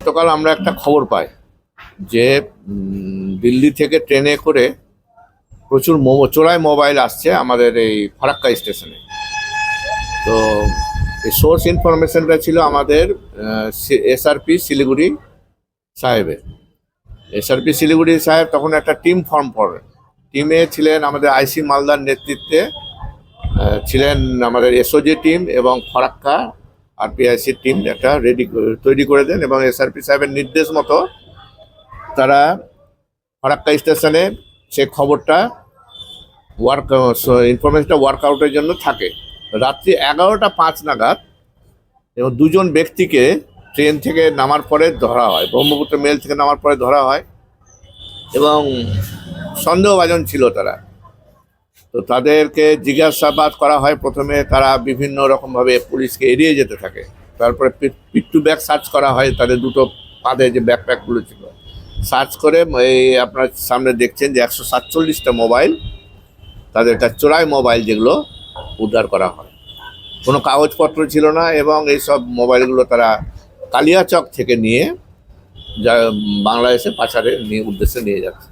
গতকাল আমরা একটা খবর পাই যে দিল্লি থেকে ট্রেনে করে প্রচুর মোমো, চোরাই মোবাইল আসছে আমাদের এই ফারাক্কা স্টেশনে। তো এই সোর্স ইনফরমেশনটা ছিল আমাদের এসআরপি শিলিগুড়ি সাহেবের। এসআরপি শিলিগুড়ি সাহেব তখন একটা টিম ফর্ম করেন টিমে ছিলেন আমাদের আইসি মালদার নেতৃত্বে ছিলেন আমাদের এসওজি টিম এবং ফারাক্কা আরপিআইসির টিম একটা রেডি তৈরি করে দেন এবং এসআরপি সাহেবের নির্দেশ মতো তারা ফারাক্কা স্টেশনে সে খবরটা ওয়ার্ক ইনফরমেশনটা ওয়ার্কআউটের জন্য থাকে। রাত্রি এগারোটা পাঁচ নাগাদ এবং দুজন ব্যক্তিকে ট্রেন থেকে নামার পরে ধরা হয়, ব্রহ্মপুত্র মেল থেকে নামার পরে ধরা হয় এবং সন্দেহভাজন ছিল তারা। তো তাদেরকে জিজ্ঞাসাবাদ করা হয় প্রথমে তারা বিভিন্ন রকমভাবে পুলিশকে এড়িয়ে যেতে থাকে। তারপরে পিট টু ব্যাগ সার্চ করা হয় তাদের দুটো পাদে যে ব্যাকপ্যাকগুলো ছিল। সার্চ করে এই আপনার সামনে দেখছেন যে একশো সাতচল্লিশটা মোবাইল তাদের কাছে চোরাই মোবাইল যেগুলো উদ্ধার করা হয়। কোনো কাগজপত্র ছিল না এবং এইসব মোবাইলগুলো তারা কালিয়াচক থেকে নিয়ে যা বাংলাদেশে পাচারের নিয়ে, উদ্দেশ্যে নিয়ে যাচ্ছে।